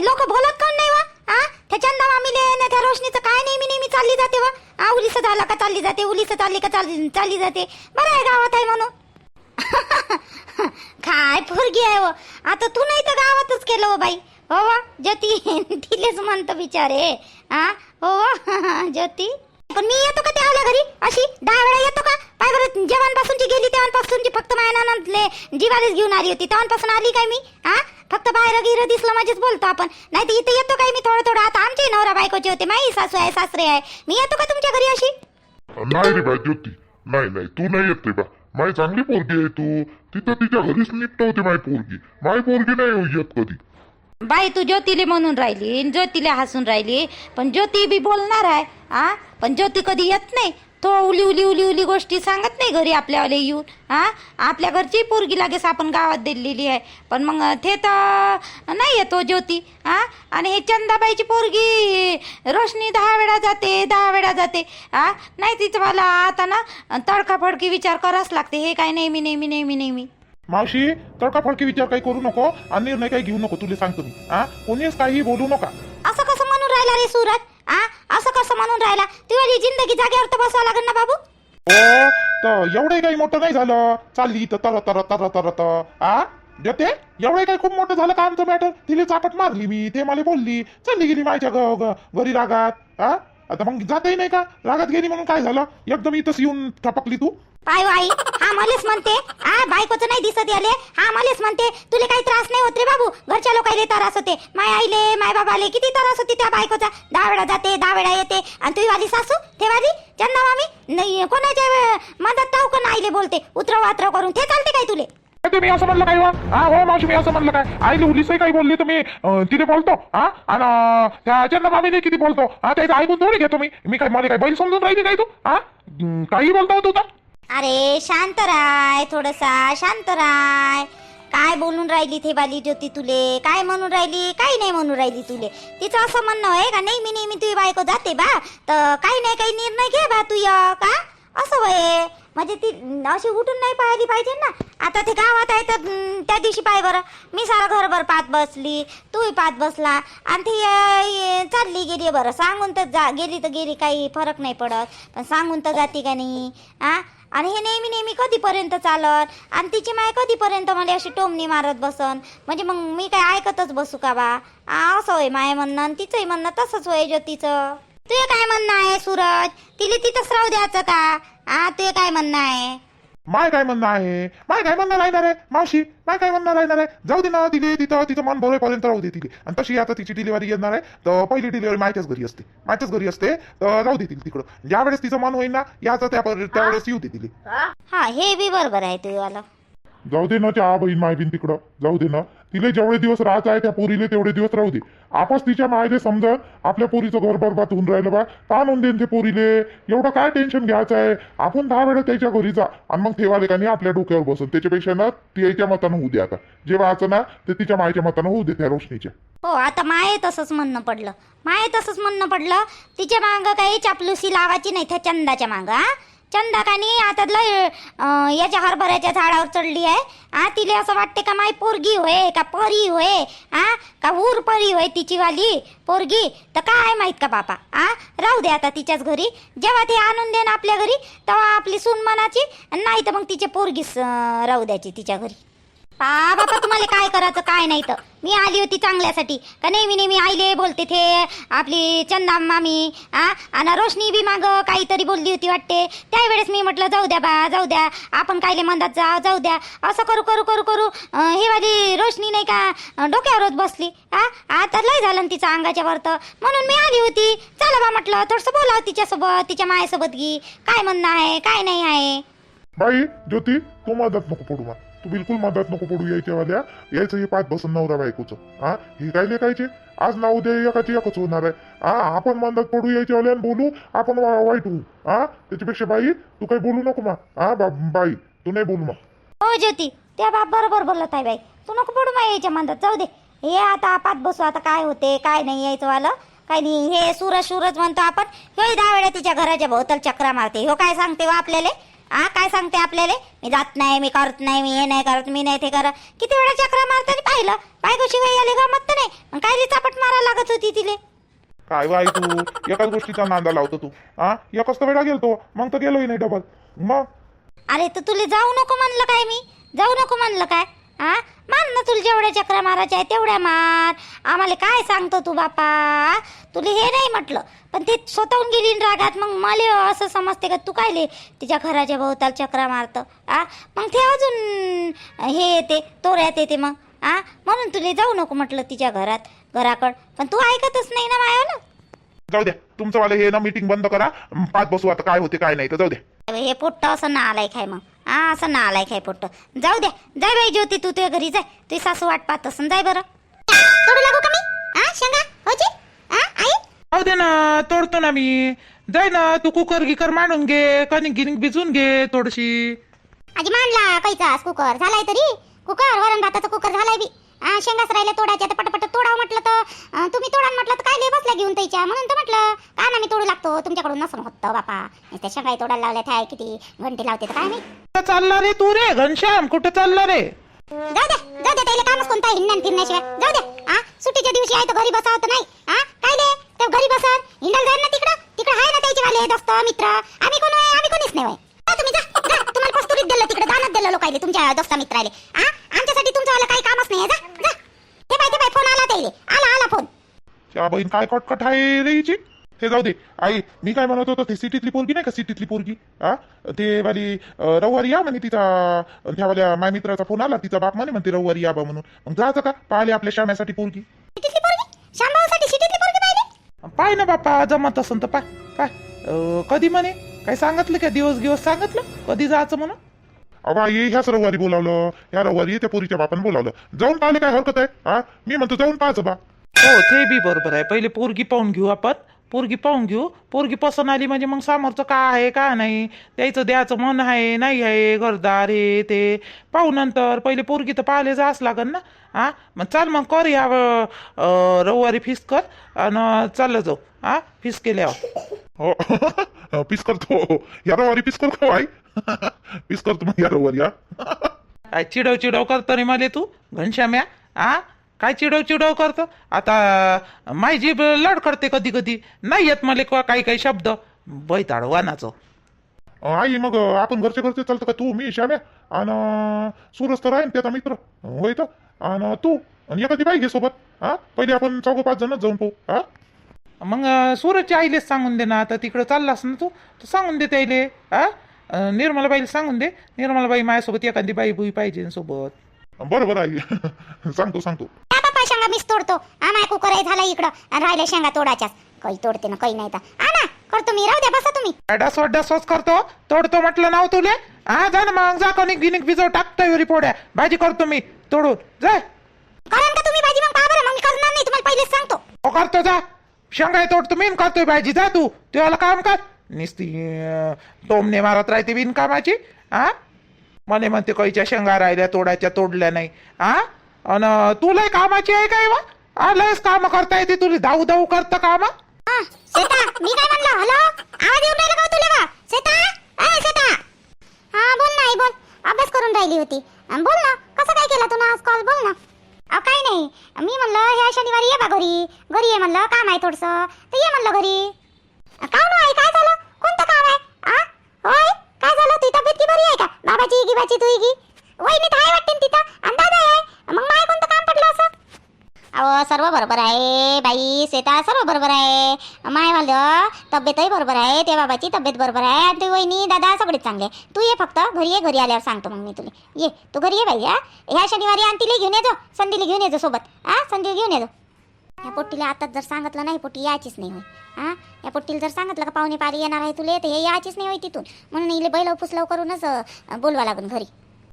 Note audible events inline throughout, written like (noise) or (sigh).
लोक बोलत कोण नाही वा? आ? त्या चंदा मामीले ना त्या रोशनीचं काय नेहमी नेहमी चालली जाते वा? हा उलीस झालं का चालली जाते? उलीस चालली का चालली चालली जाते? बरं आहे गावात आहे म्हणून. (laughs) काय पोरगी आहे व? आता तू नाही तर गावातच केलं हो बाई. हो वा? ज्योती (laughs) तिलेच म्हणतो बिचारे. हा हो वा? (laughs) ज्योती? पण मी येतो का त्या घरी? अशी दहा वेळा येतो का? काय बरं जेव्हापासूनची गेली तेव्हापासूनची फक्त मायनानंतले जीवारीच घेऊन आली होती तेव्हापासून आली काय मी? हा? फक्त बाहेर गिर दिसलं माझेच बोलतो आपण. नाही तर इथे येतो काय मी थोडं थोडं? आता आमचे नवरा बायकोचे होते माई सासू आहे सासरे आहे. मी येतो का तुमच्या घरी अशी? नाही रे बाई ज्योती. नाही नाही तू नाही येत रे बा. माय चांगली पोरगी आहे तू. तिथं तिच्या घरीच निपटवते माय पोरगी. माय पोरगी नाही येत कधी. बाई तू ज्योतीले म्हणून राहिली आणि ज्योतीले हसून राहिली पण ज्योती बी बोलणार आहे आ? पण ज्योती कधी येत नाही. तो उली उली उली उली गोष्टी सांगत नाही घरी आपल्यावाले येऊन हा आपल्या घरची पोरगी लागेस आपण गावात दिलेली आहे. पण मग ते तर नाही येतो ज्योती हा आणि हे चंदाबाईची पोरगी रोशनी दहा वेळा जाते दहा वेळा जाते हा नाही तिचं मला आता ना तडकाफडकी विचार करावंच लागते. हे काय नेहमी नेहमी नेहमी नेहमी. मावशी तडकाफडकी विचार काही करू नको? आणि निर्णय काही घेऊ नको तुला सांगतो मी. हा कोणीच काही बोलू नका. असं कसं म्हणून राहिला रे सुरत आ? असं कसं म्हणून राहिला? तुझी जिंदगी जागेवर तर बसावं लागेल ना बाबू? ओ तर एवढे काही मोठं नाही झालं. चालली तर तर तर तर तर तर. आ? जते एवढे काही खूप मोठं झालं का आमचं मॅटर तिला चापट मारली मी ते मला बोलली. चालली गेली माझ्या घरी रागात. हा आता मग जाताही नाही का? रागात गेली म्हणून काय झालं? एकदम इथंच येऊन ठपकली तू? पाय आई हा मलेच म्हणते. हा बायकोचं नाही दिसत याले. हा मलेच म्हणते तुले काही त्रास नाही होत रे बाबू. घरच्या लोकायले त्रास होते. माय आईले माय बाबाले किती त्रास होती त्या बायकोचा. दहा वेळा जाते दहा वेळा येते. आणि तुझी वाली सासू ते वाली चंदा मामी नाही कोणाच्या मदत ताऊ का आईले बोलते? उतरव वात्र करून. ते चालते काय तुले? ते मी असं म्हणलं काय हो? हा? हो मावशी मी असं म्हणलं काय? आईली उलीसही काही बोलली तुम्ही. तिथे बोलतो हा? आणि त्या चंद्र मामीने किती बोलतो? हा त्याचं ऐकून थोडी घेतो मी. मी काय मला काय बैल समजून राहिली काय तू? हा? काही बोलतो तू तर. अरे शांत राय थोडसा शांत राय. काय बोलून राहिली थे बाली ज्योती तुले? काय म्हणून राहिली? काही नाही म्हणून राहिली तुले. तिचं असं म्हणणं आहे का? नेहमी नेहमी तुझी बायको जाते बा. तर काही नाही काही निर्णय घे बा तू य का असं वय म्हणजे ती अशी उठून नाही पाहिली पाहिजे ना. आता ते गावात आहे तर त्या दिवशी पाय बरं. मी सारा घरभर पाहत बसली तूही पाहत बसला. आणि ती चालली गेली बरं. सांगून तर जा गेली तर गेली काही फरक नाही पडत. पण सांगून तर जाते का नाही? आ? आणि हे नेहमी नेहमी कधीपर्यंत चालत आणि तिची माय कधीपर्यंत मला अशी टोमणी मारत बसन? म्हणजे मग मी काय ऐकतच बसू का बा? असं होय माय म्हणणं आणि तिचंही म्हणणं तसंच होय ज्योतीचं. तुझे काय म्हणणं आहे सूरज? तिला तिथंच राहू द्यायचं का? आ तुझे काय म्हणणं आहे? माय काय म्हणणं आहे? माय काय म्हणणं राहणार आहे मावशी? माय काय म्हणणं राहणार आहे? जाऊ दे ना तिथे तिथं तिथं मन भरेपर्यंत राहू दे तिथे आणि तशी आता तिची डिलिव्हरी येणार आहे. तर पहिली डिलिव्हरी मायच्याच घरी असते. मायच्याच घरी असते. तर राहू दे तिला तिकडं. ज्या वेळेस तिचं मन होईल ना याचं त्या त्यावेळेस येऊ दे तिला. हा हे बी बरोबर आहे तुझ्यावालं. जाऊ दे ना त्या बहीण माय बिन तिकडं. जाऊ दे ना. तिले जेवढे दिवस राहत आहे त्या पोरीले तेवढे दिवस राहू दे. आपस तिच्या मायले समजा आपल्या पोरीचं घर बरबाद होऊन राहिलं बा. का देईन ते पोरीले? एवढं काय टेन्शन घ्यायचं आहे? आपण दहा वेळा त्याच्या घरी जा आणि मग ठेवाले का नाही आपल्या डोक्यावर बसून. त्याच्यापेक्षा ना तिच्या मतानं होऊ दे आता. जे वाचं ना ते तिच्या मायच्या मतानं होऊ दे त्या रोशनीच्या. हो आता माये तसंच म्हणणं पडलं. माये तसंच म्हणणं पडलं. तिच्या मागं काही चापलुसी लावायची नाही त्या चंदाच्या मागं हा? चंदा आता लय याच्या हरभऱ्याच्या झाडावर चढली आहे. आ तिला असं वाटते का माय पोरगी होय का परी होय? आ का ऊर परी होय तिची वाली पोरगी? तर काय माहीत का बापा? आ राहू दे आता तिच्याच घरी. जेव्हा ते आणून देईन आपल्या घरी तेव्हा आपली सून मनाची नाही तर मग तिचे पोरगीच राहू द्यायची तिच्या घरी. पा बापा तुम्हाला काय करायचं काय नाही तर. मी आली होती चांगल्यासाठी. का नेहमी नेहमी आईले बोलते थे आपली चंदा मामी आ? आणि रोशनी बी माग काहीतरी बोलली होती वाटते. त्यावेळेस मी म्हटलं जाऊ द्या बा जाऊ द्या. आपण कायले म्हणतात जा जाऊ द्या. असं करू करू करू करू अं, हे वाली रोशनी नाही का डोक्यावरच बसली. आ? आता लय झालं ना तिचं अंगाच्या वरत म्हणून मी आली होती. चला बा म्हटलं थोडंसं बोलावं तिच्यासोबत तिच्या मायासोबत गी काय म्हणणं आहे काय नाही आहे. बाई ज्योती तू मदत नको पडू तू बिलकुल मदत नको पडू यायच्या वाल्या यायचं हे पाच बसून नवरा बायकोचं. हा? हे काय लेखायचे? आज ना उद्या एकाची एकच होणार आहे. हा? आपण मदत पडू यायच्या वाल्या बोलू आपण वाईट होऊ. हा? त्याच्यापेक्षा बाई तू काही बोलू नको मा. हा? बा- बाई तू नाही बोलू मग हो ज्योती त्या बाप बरोबर बोलत आहे बाई. तू नको पडू मा यायच्या मदत. जाऊ दे. हे आता पाच बसू. आता काय होते काय नाही यायचं वालं. काय नाही हे सूरज सूरज म्हणतो आपण. हे दहा वेळा तिच्या घराच्या भोवताल चक्रा मारते. हो काय सांगते हो आपल्याला? आ काय सांगते आपल्याला? मी जात नाही मी करत नाही मी हे नाही करत मी नाही ते करत. किती वेळा चक्रा मारताना पाहिलं? बायको शिवाय आले गमत तर नाही? मग काय चापट मारा लागत होती तिले? काय बाई तू? एकाच गोष्टीचा नांदा लावतो तू. हा एकच तर वेळा गेलतो मग तर गेलोही नाही डबल. मग? अरे तर तुला जाऊ नको म्हणलं काय मी? जाऊ नको म्हणलं काय? हा मार ना तुला जेवढ्या चक्रा मारायच्या आहे तेवढ्या मार. आम्हाला काय सांगतो तू बापा? तुला हे नाही म्हटलं. पण ते स्वतःहून गेली न रागात मग मला असं समजते का तू कायले तिच्या घराच्या भोवताल चक्रा मारतं? आ? मग ते अजून हे येते तोऱ्यात येते मग. आ? म्हणून तुला जाऊ नको म्हटलं तिच्या घरात घराकड. पण तू ऐकतच नाही ना मायाला जाऊ द्या तुमचं वाले हे ना मीटिंग बंद करा. पाच बसू आता. काय होते काय नाही तर जाऊ द्या हे पोट्ट असं ना आलाय खाय मग. हा असं ना आलाय खाय पोट्ट. जाऊ दे जाय बाई ज्योती तू तुझ्या घरी जाय. तुझी सासू वाट पाहत असन जाय बरं. सोडू लागू का मी? हा शेंगा होची हा आई. जाऊ दे ना तोडतो ना मी. जाय ना तू कुकर गिकर मांडून घे कणिक गिनिक भिजून घे थोडीशी. आजी मांडला कैचा कुकर. झालाय तरी? कुकर वरण भाताचा कुकर झालाय बी. हा शेंगाच राहिल्या तोडायच्या तर पटपट तोडावं म्हटलं तर तुम्ही तोडा म्हटलं तर काय लय बसल्या घेऊन त्याच्या? म्हणून तर म्हटलं का ना मी तोडू लागतो? तुमच्याकडून नसून होतं बापा. त्या शेंगाई तोडायला लावल्या थाय किती घंटे लावते तर काय नाही कुठं चालला रे तू रे? घनश्याम कुठं चालला रे? जाऊ दे जाऊ दे त्याला कामच कोणता हिंडण फिरण्याशिवाय? जाऊ दे हा सुट्टीच्या दिवशी आहे तर घरी बसावं तर नाही हा काय दे ते घरी बसन हिंडल जाईल ना तिकडं. तिकडं आहे ना त्याचे वाले दोस्त मित्र. आम्ही कोण आहे? आम्ही कोणीच नाही होय. जा तुम्ही जा जा. तुम्हाला पस्तुरीत दिलं तिकडे दानात दिलं लोकायले तुमच्या दोस्ता मित्राले हा आमच्यासाठी तुमचं वाला काही कामच नाही जा जा ते बाय ते बाय फोन आला त्याले आला आला फोन त्या बहीण काय कटकट आहे रे हिची? हे जाऊ दे. आई मी काय म्हणत होतो ते सिटीतली पोरगी नाही का सिटीतली पोरगी? हा ते वाली अं, रविवारी या म्हणे तिचा त्या वाल्या माय मित्राचा फोन आला तिचा बाप म्हणे म्हणते रविवारी या बा म्हणून. मग जायचं का पाहिले आपल्या श्याम्यासाठी पोरगी. सिटीतली पोरगी? शांभाऊसाठी सिटीतली पोरगी पाहिली? पाय ना बापा जमत असन तर पाय. पाय. अं, कधी म्हणे? काय सांगितलं का? दिवस दिवस सांगितलं? कधी जायचं म्हणून? अगं आई ह्याच रविवारी बोलावलं ह्या रविवारी त्या पोरीच्या बापानं बोलावलं. जाऊन पाहिले काय हरकत आहे हा? मी म्हणतो जाऊन पाहायचं बा हो ते बी बरोबर आहे. पहिले पोरगी पाहून घेऊ आपण. पोरगी पाहून घेऊ. पोरगी पसंत आली म्हणजे मग समोरचं काय आहे का नाही? त्याचं द्यायचं मन आहे नाही आहे घरदार हे ते. पाहू नंतर. पहिले पोरगी तर पाहिले जास लागन ना हा? मग चाल मग कर या अं, रविवारी फिस कर आणि चाललं जाऊ हा? फिस केल्यावर. हो (laughs) पीस करतो. या रविवारी पीस करतो आई (laughs) पीस करतो मग या. हा काय चिडव चिडव करतो रे मला तू? घनश्याम्या आ? काय चिडव चिडव करतो? आता माय जीभ लड करते कधी कधी. नाही येत मला काही काही शब्द. बैताड वानाचं. आई मग आपण घरचे घरचे चालतं का तू मी श्याम्या? आणि सूरज तर आहे त्याचा मित्र. होय तर. आणि तू आणि एखादी बाई घे सोबत. हा पहिले आपण चौघ पाच जणच जाऊन पाहू. हा मग सूरजच्या आईलेच सांगून दे ना आता तिकडं चाललास ना तू? तर सांगून दे त्याईले आ? अं, निर्मलाबाईला सांगून दे. निर्मलाबाई माझ्यासोबत एखादी बाई बुई पाहिजे सोबत. बरं बरं आई सांगतो सांगतो. त्या बापा शेंगा मीच तोडतो. आम्हा कुकर आहे झाला इकडं. आणि राहिल्या शेंगा तोडाच्याच काही तोडते ना काही नाही तर. आणा करतो मी. राहू द्या बसा तुम्ही. डासवत डासवत करतो? तोडतो म्हटलं नाव तुले? हा जा ना मग जा कणिक गिनिक भिजव टाकतो युरी पोड्या भाजी करतो मी तोडून. जाय कारण का तुम्ही भाजी मग पहा बरं मग मी करणार नाही तुम्हाला पहिलेच सांगतो. हो करतो जा. शेंगाय तोडतो मी करतोय भाजी. जा तू. तुला काम कर. निस्ती अं, टोमणे मारत राहते बिनकामाची हा म्हणे म्हणते कैच्या शेंगा राहिल्या तोडायच्या तोडल्या नाही हा अन तुला कामाची आहे काय वा? आलंयस काम करता येते तुला धाऊ धाऊ करतं काम. मी काय म्हणलं? हॅलो? आवाज येऊन राहिला का तुला का सीता ए सीता हा बोल ना आई बोल. अभ्यास करून राहिली होती. अन बोल ना कसं काय केला तू आज कॉल बोल ना. अहो काही नाही. मी म्हणलं ह्या शनिवारी ये बा घरी. घरी ये म्हणलं काम आहे थोडस. तर ये म्हणलं घरी काम आहे काय झालं कोणतं काम आहे आ होय काय झालं तुझी तब्येत की बरी आहे का बाबाची गिबाची तुझी गी वहिनी आहे वाटते ना तिथं अंदाज आहे मग माय कोणतं काम पडलं असं अहो सर्व बरोबर आहे बाई श्वेता सर्व बरोबर आहे माय म्हणलं तब्येतही बरोबर आहे ते बाबाची तब्येत बरोबर आहे आणि तू वहिनी दादा सगळेच चांगले. आहे. तू ये फक्त घरी ये घरी आल्यावर सांगतो मग मी तुला. ये तू घरी ये बाई हा? ह्या शनिवारी आणि तिला घेऊन येजो संधीला घेऊन येजो सोबत. हा संधीला घेऊन येजो ह्या पोट्टीला आताच जर सांगितलं नाही पोट्टी यायचीच नाही होय. हा? या पोट्टीला जर सांगितलं का पाहुणे पारी येणार आहे तुले तर हे यायचीच नाही होय तिथून. म्हणून इले बैल फुसलव करूनच बोलवा लागून घरी.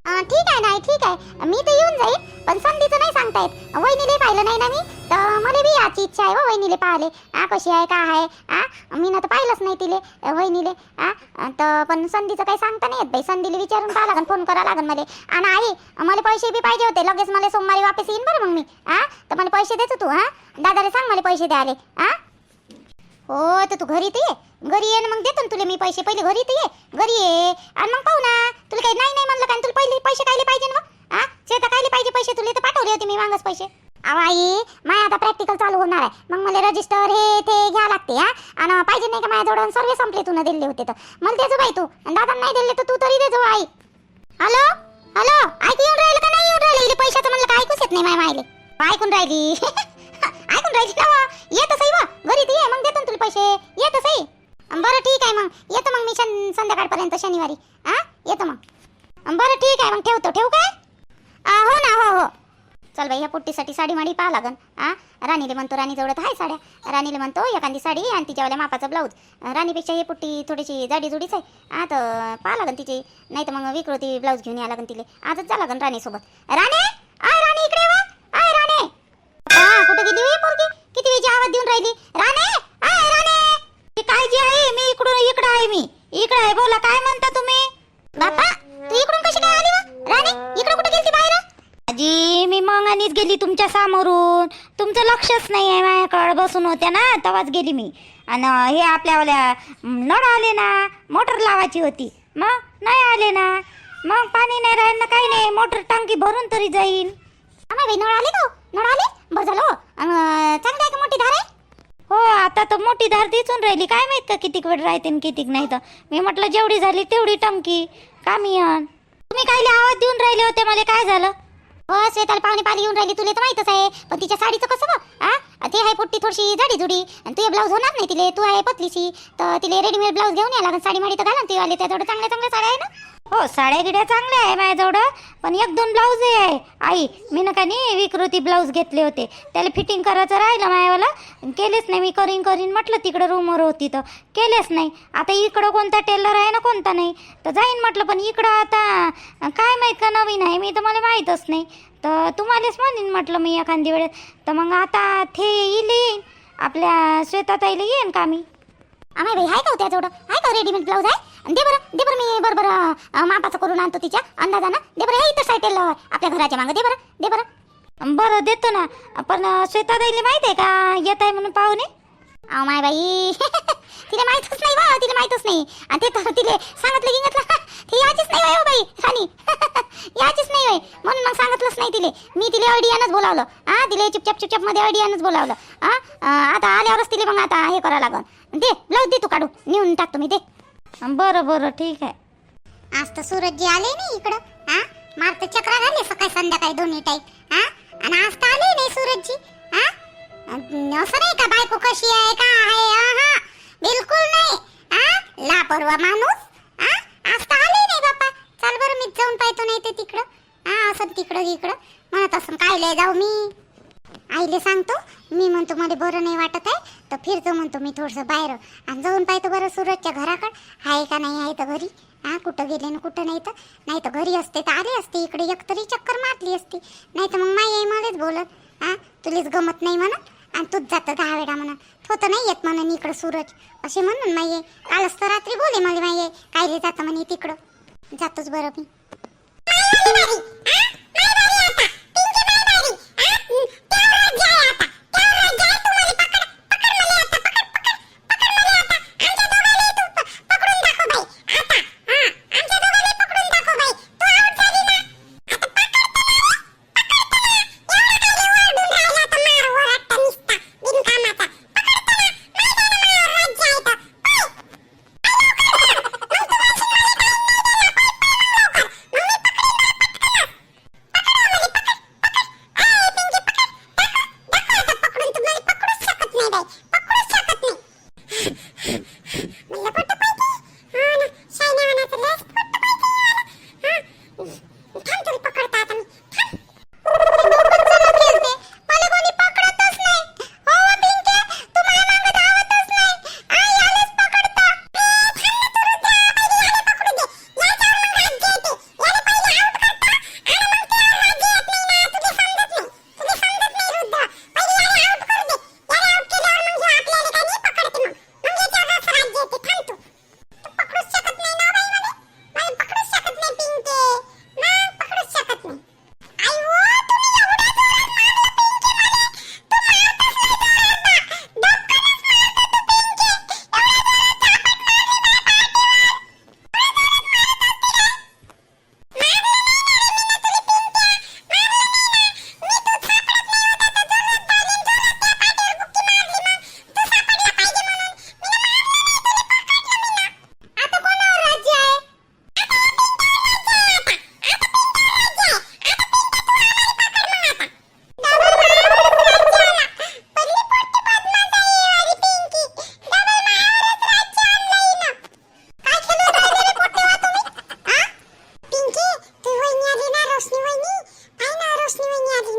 ठीक आहे नाही ठीक आहे. मी तर येऊन जाईन पण संधीचं नाही सांगता येत. वहिनीले पाहिलं नाही ना मी? तर मला बी याची इच्छा आहे हो वहिनीले पाहिले आ कशी आहे का आहे? आ मी ना तर पाहिलंच नाही तिले वहिनीले. आ तर पण संधीचं काही सांगता नाही येत बाई. संधीला विचारून पाहा लागन फोन करा लागन मला. आणि आई मला पैसे बी पाहिजे होते. लगेच मला सोमवारी वापस येईन बरं मग मी. आ तर मला पैसे देतो तू हा? दादाला सांग मला पैसे द्याले आ? हो तर तू घरी ते ये. घरी ये ना मग देतो ना तुला मी पैसे. पहिले घरी तर ये. घरी ये. आणि मग पाहू ना तुला काही नाही नाही म्हणलं काय तुला पहिले पैसे कायले पाहिजे ना मग? हा? शेता कायले पाहिजे पैसे तुला तर पाठवले होते मी मागच पैसे. अहो आई माय आता प्रॅक्टिकल चालू होणार आहे. मग मला रजिस्टर हे ते घ्या लागते हा? आणि पाहिजे नाही का माझ्याजवळ? सर्व संपले तुला दिले होते तर. मला देजो बाई तू. आणि दादा नाही दिले तर तू तरी देजो आई. हॅलो? हॅलो? ऐकू येऊन राहिलं का नाही येऊन राहिलं? इले पैशाचं म्हणलं का ऐकूच येत नाही माय मायले. ऐकून राहिली. (laughs) ऐकून राहिली ना वा. येतं घरी ते मग देतो तुला पैसे येतं सही बरं ठीक आहे मग येतो मग मी पर्यंत शनिवारी. हा येतो मग. बरं ठीक आहे मग ठेवतो. ठेवू काय? हो ना हो हो. चल बाई ह्या पुट्टीसाठी साडी माडी पाहा लागन. हा राणीले म्हणतो राणी जवळ तर आहे साड्या. राणीले म्हणतो एखादी साडी आणि तिच्यावाल्या मापाचा ब्लाऊज. राणीपेक्षा ही पुट्टी थोडीशी जाडी जुडीच आहे. हा तर पाहा लागन तिची. नाही तर मग विकृती ब्लाऊज घेऊन या लागन तिले. आजच जा लागन राणीसोबत. राणे? आय राणी इकडे वा आय राणे. हा कुठे गेली होई पोरगी? किती वेळची आवाज देऊन राहिली? राणे? आय राणे. काळजी आहे मी इकडून इकडे आहे मी. इकडे आहे बोला काय म्हणता तुम्ही? बापा तू इकडून कशी काय आली वा? इकडे कुठे गेली बाहेर? आजी मी मंगानीच गेली तुमच्या समोरून. तुमचं लक्षच नाही आहे माझ्याकडे बसून होत्या ना तेव्हाच गेली मी. आणि हे आपल्यावाल्या नळ आले ना मोटर लावायची होती. मग नाही आले ना. मग पाणी नाही राहील ना काही नाही मोटर टांकी भरून तरी जाईन. बाई नळ आले तो हो? नळ आले? बरं झालं हो. चांगली आहे का मोठी धार आहे? हो आता तर मोठी धार दिसून राहिली. काय माहीत का कितीक वेळ राहते आणि कितीक नाही तर? मी म्हटलं जेवढी झाली तेवढी टमकी कामी आण तुम्ही कायले आवाज देऊन राहिले होते? मला काय झालं? हो शेताला पाहुणे पाणी येऊन राहिली. तुला तर माहितच आहे. पण तिच्या साडीचं कसं बघ? हा ते आहे पोट्टी थोडीशी जाडी जुडी आणि तुझे ब्लाऊज होणार नाही तिले. तू आहे पतलीशी. तर तिले रेडीमेड ब्लाऊज घेऊन या लागन. साडी माडी तर घाला तू आले थोडं चांगल्या चांगल्या साड्या आहे ना? हो साड्या गिड्या चांगल्या आहे माझ्याजवळ पण एक दोन ब्लाऊज आहे. आई मी ना का नाही विकृती ब्लाऊज घेतले होते. त्याला फिटिंग करायचं राहिलं मायावाला केलेच नाही. मी करीन करीन म्हटलं तिकडं रूमवर होती तर. केलेच नाही. आता इकडं कोणता टेलर आहे ना कोणता नाही. तर जाईन म्हटलं पण इकडं आता काय माहीत का नवीन आहे? मी तर मला माहीतच नाही. तर तुम्हालाच म्हणीन म्हटलं मी एखादी वेळेस. तर मग आता थे येईल येईन. आपल्या श्वेताताईला येईन का मी? आम्ही आहे का हो त्याजवळ? आहे का हो रेडीमेड ब्लाऊज आहे? दे बरं दे बरं मी बरोबर अं, मापाचं करून आणतो तिच्या अंदाजानं. दे बरं हे इथं सायटेल आपल्या घराच्या मागं. दे बरं दे बरं. बरं देतो ना. पण श्वेताताईला माहीत आहे का? येत आहे म्हणून पाहुणे. अहो माय बाई. (laughs) तिला माहीतच नाही बा तिला माहीतच नाही. आणि ते तर तिले सांगितलं गिंगतलं. (laughs) ती याचीच नाही हो बाई राणी. (laughs) याचीच नाही होय. म्हणून मग सांगितलंच नाही तिले. मी तिले अडियानच बोलावलं. हा तिले चुपचाप चुपचापमध्ये अडियानच बोलावलं. हा आता आल्यावरच तिले मग आता हे करावं लागन. दे ब्लाऊज दे तू काढू नेऊन टाकतो मी दे. बरं बरं ठीक आहे. आज तर सूरजजी आले नाही इकडं हा? मारत चक्रा झाले सकाळी संध्याकाळी दोन्ही टाईप हा? आणि आज तर आले नाही सूरजजी हा? असं नाही का बायको कशी आहे का आहे हा बिलकुल नाही हा? लापरवा माणूस हा? आज तर आले नाही बापा. चल बरं मी जाऊन पाहतो नाही ते तिकडं हा? असं तिकडं इकडं. म्हणत असं काय लय जाऊ मी. आईले सांगतो मी म्हणतो मला बरं नाही वाटत आहे तर फिरतो म्हणतो मी थोडंसं बाहेर आणि जाऊन पाहतो बरं सूरजच्या घराकडं आहे का नाही आहे तर घरी हा कुठं गेले ना कुठं नाही तर नाही तर घरी असते तर आले असते इकडे एकतरी चक्कर मारली असती नाही तर मग माई आई मलाच बोलत हा तुलीच गमत नाही म्हणत आणि तूच जातं दहा वेळा म्हणत तो तर नाही येत म्हणून इकडं सूरज असे म्हणून माई आई कालच तर रात्री बोले मला माई आई काय रे जातं म्हणे तिकडं जातोच बरं मी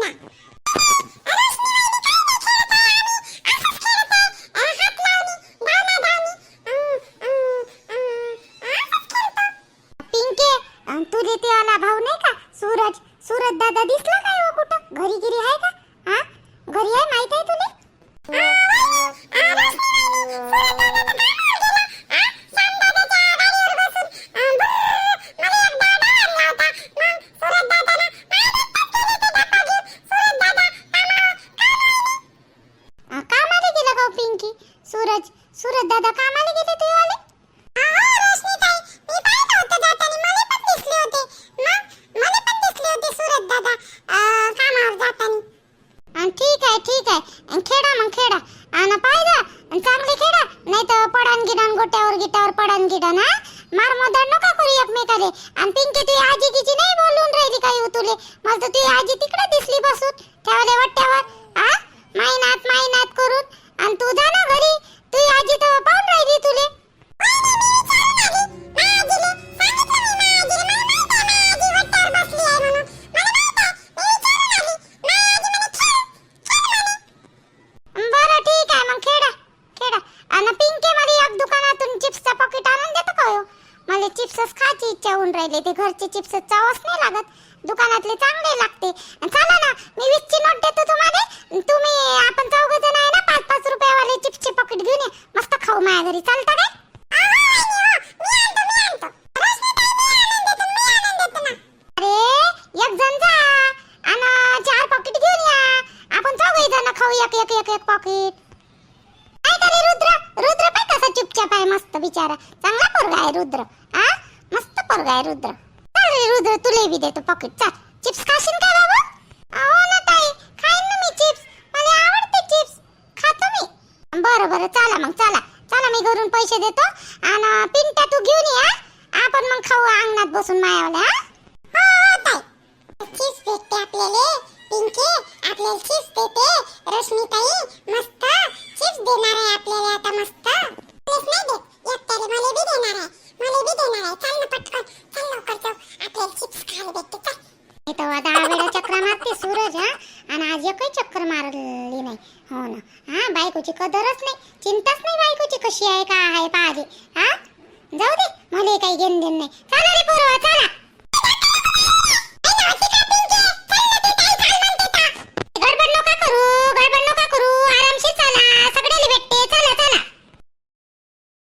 啊！की? सूरज सूरज दादा कामाला गेले ते वाले. ठीक आहे ठीक आहे. मग आणि पाहिजे चांगले नाही तर गोट्यावर गिटावर पडन गिडन हा? मार मदर नका करू एकमेकाले. आणि पिंकी तुझी आजी गिची नाही बोलून राहिली काही तुले? मला तर तुझी आजी तिकडे दिसली बसून. ठेवले वट्ट्यावर आ मायनात मायनात करून. आणि तू जा ना घरी. तू आजी तर पाहून राहिली तुले. पॉकेट काय करे रुद्र. रुद्र पण कसा चुपचाप आहे मस्त बिचारा. चांगला पोरगा आहे रुद्र. आ? मस्त पोरगा आहे रुद्र. चल रे रुद्र तुले बी देतो पॉकेट चल. चिप्स खाशील का बाबा? हो ना ताई खाईन ना मी चिप्स मला आवडते चिप्स खातो मी. बरं बरं. चला मग चला. चला मी घरून पैसे देतो. आणि पिंटा तू घेऊन ये आपण मग खाऊ अंगणात बसून मायावल्या हा. हो, हो ताई. चिप्स भेटते आपल्याला. पिंकी आपल्याला चिप्स देते. रश्मीताई मस्त चिप्स देणार आहे आपल्याला आता मस्त. प्लीज नाही देत मला बी देणार आहे. मला बी देणार आहे. चल ना पटकन. चल लवकर जाऊ. आपल्याला चिप्स खायला भेटते. चल. तर दहा वेळा चक्र मारते सूरज हा. आणि आज एकही चक्कर मारली नाही. हो ना. हा बायकोची कदरच नाही. चिंताच नाही बायकोची कशी आहे का आहे पाहिजे हा? जाऊ दे. मला काही घेणं देणं नाही. चला रे पोरवा चला.